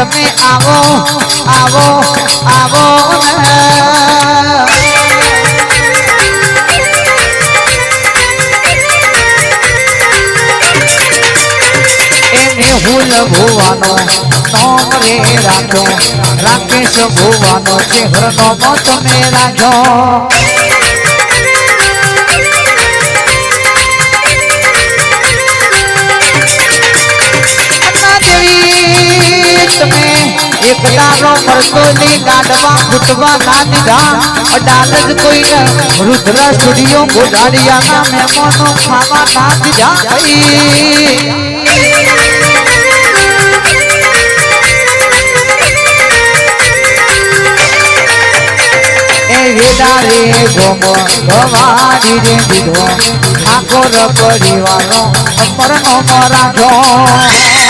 તમે આવો આવો આવો. એને હુલ ભુવાનો નોમ રે રાખો, રાકેશ ભુવાનો છે મો તમે રાખો. એક દારો મરતોની ગાઢમાં ફૂટવા ના દીધા અડાલ જ કોઈને રુદ્ર સ્ટુડિયો ગોધાડિયાના મહેમાનો ખાવા ના દીધા ભાઈ એ વેદારે ગોમો ભવાની રે દીધો. ઠાકોર પરિવારો પરનો રાખો એ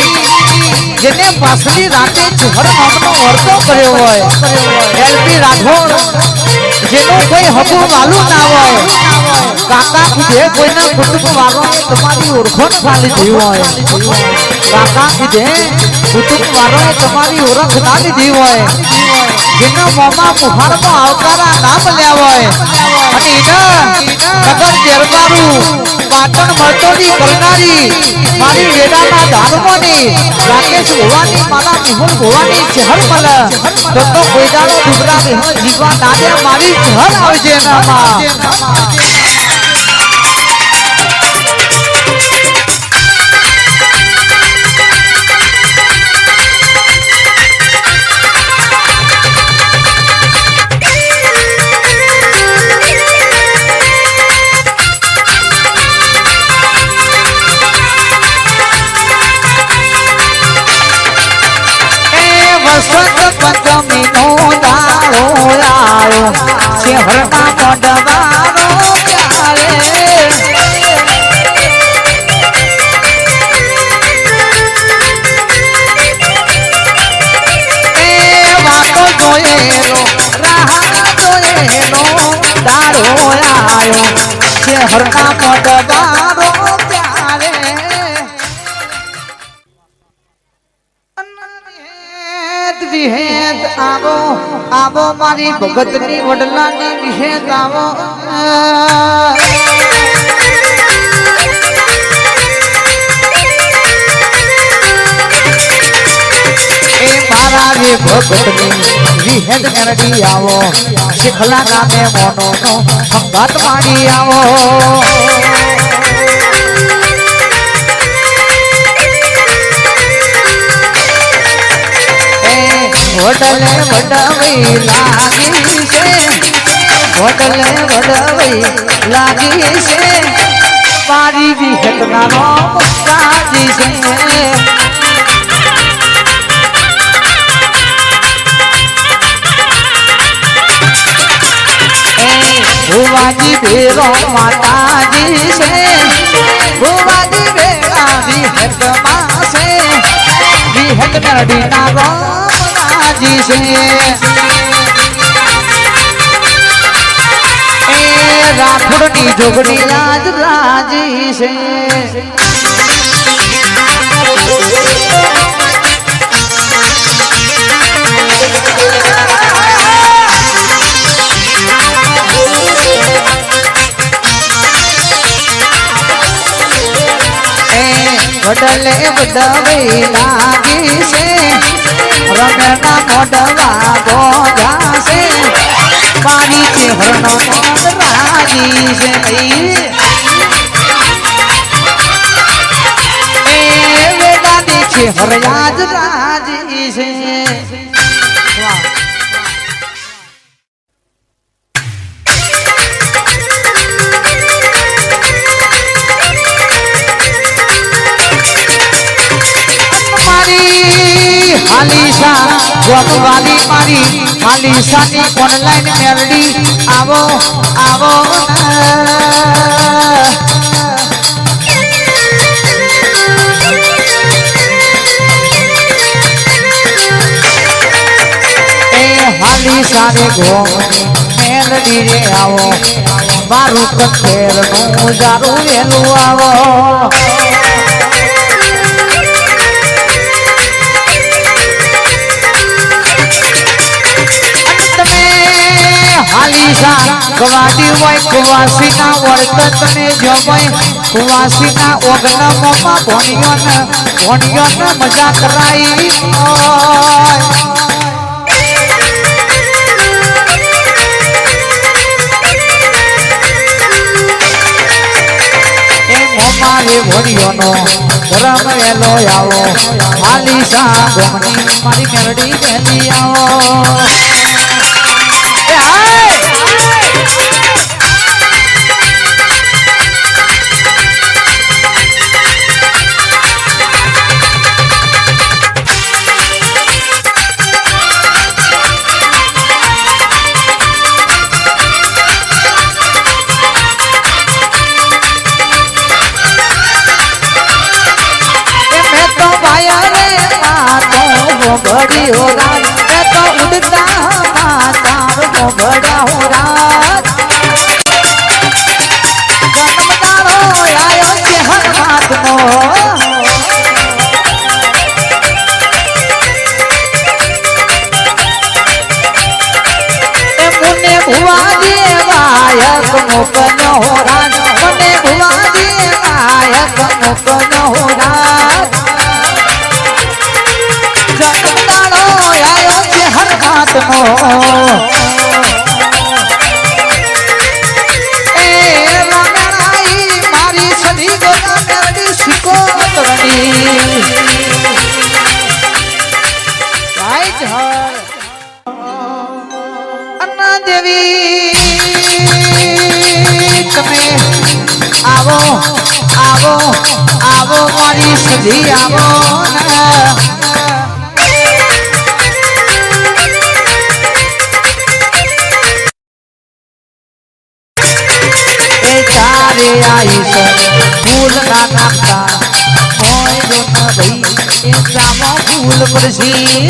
જેને પાછલી રાતે ચુહર નામનો વર્તો કર્યો હોય. એલપી રાઠોડ, જેનું કોઈ હકું વાલું ના હોય. કાકા કીધે કોઈના કુટુંબ વાળોને તમારી ઓળખોણ ખાલી થઈ હોય. કાકા કીધે કુટુંબ વાળોએ તમારી ઓળખ ના લીધી હોય. જેના મોમાં મુહારમાં આવકારા નામ મળ્યા હોય. અને એના નગર દરબારું પાટણ મળતોની કરનારી મારી વેડાના ધારમોની રાકેશ ભવાની, મારા વિહુલ ગોવાની ચહર મલ તો તો કોઈ દાડો ડુબરા વિહુલ ના મારી ચહર આવજે નામાં છે હરણા મોઢવાનો ત્યારે એ વાતો આવો આવો મારી ભગતની વડલાની વિહેત આવો. મારા રે ભગતની વિહેત મેરડી આવો. શીખલા ગામે મોનો નો માણી આવો. વડલે વડવી લાગી છે. હોટલે વડવી લાગી છે. મારી વિહતના નો સાજી છે ભુવાજી ભેરો માતાજી છે. ભુવાજી ભેરા વિહતમાં છે. વિહત નરડી ના રાજી છે રાઠોડની જોગડી રાજ રાજી છે. વડલે વડવી લાગી છે. રમણા મોડવા ગોગા છે. મારી ચહેરનો મોડ રાજી છે હાલીસા ગોપવાલી મારી હાલીસાની ઓનલાઈન મેલડી, આવો આવો. એ હાલીસાને ગોમની મેલડી રે આવો, મારું કઠેરનું દારૂ વેલું આવો. હાલીસા ગવાડી હોય, કુવાસીના વર્તન તમે જો હોય કુવાસીના ઓગણમાં ભણ્યો ને ભણ્યો ને મજા કરાઈ ભણ્યોનો ધરમ આવો. હાલીસા ગમની મારી વેલી આવો. ભોગડી હો રાત મેં તો ઉડતા માતા ભોગડા હો રાત દેવી. તમે આવો આવો આવો, મારી સુધી આવો ને. એ ફૂલ ના નાખતા હોય જો ભાઈ, એ ફૂલ પરસી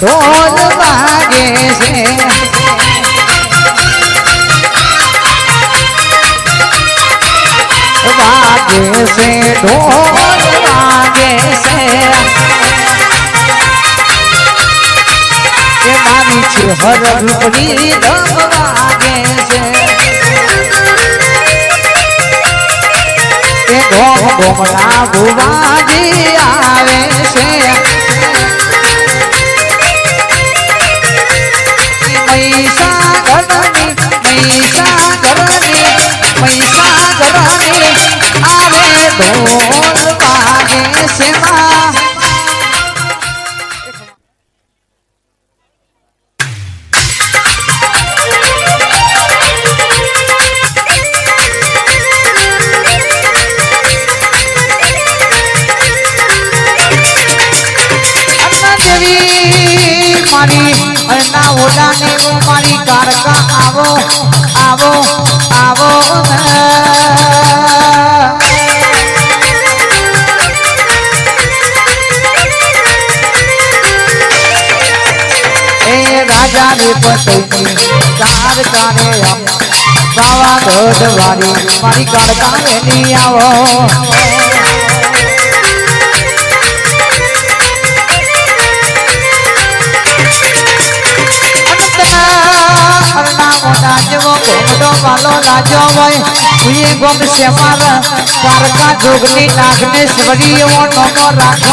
ઢોલ છે. વાગે છે ઢોલ વાગે છે. મારી ચેહર રૂપની ધમ વાગે છે. ગોમ ગોમના ભુવાજી આવે મારી અન્ના ઓડાને મારી કારકા આવો આવો આવો રાજા ને પતની કાર કાને આવો બાવા ગઢ વાળી મારી કારકા વેની આવો. મોટા ઘોમડો વાલો લાજો હોય ઉઈ ગમશે મારા પારકા જોગની નાગનેશ્વરી એવો નમો રાખો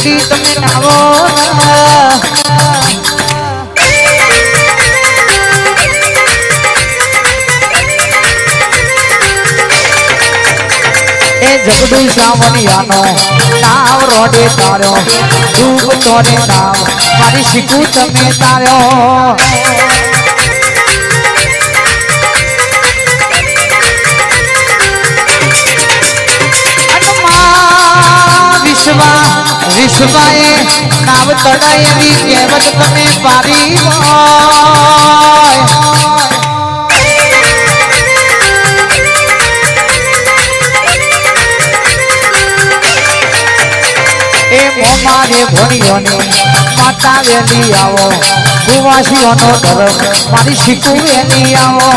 સધી તમે આવો એ જગડુ શ્રાવણિયાનો નાવ રોડે તાર્યો ધૂપ ચોરે નામ મારી શીખું તમે તાર્યો વિશ્વાએ નાવ તડાયેલી કેવત તમે પારી એ મોમારે ભણીઓને માતા વેલી આવો, કુવાસીઓનો ધર્મ મારી શીખું એની આવો.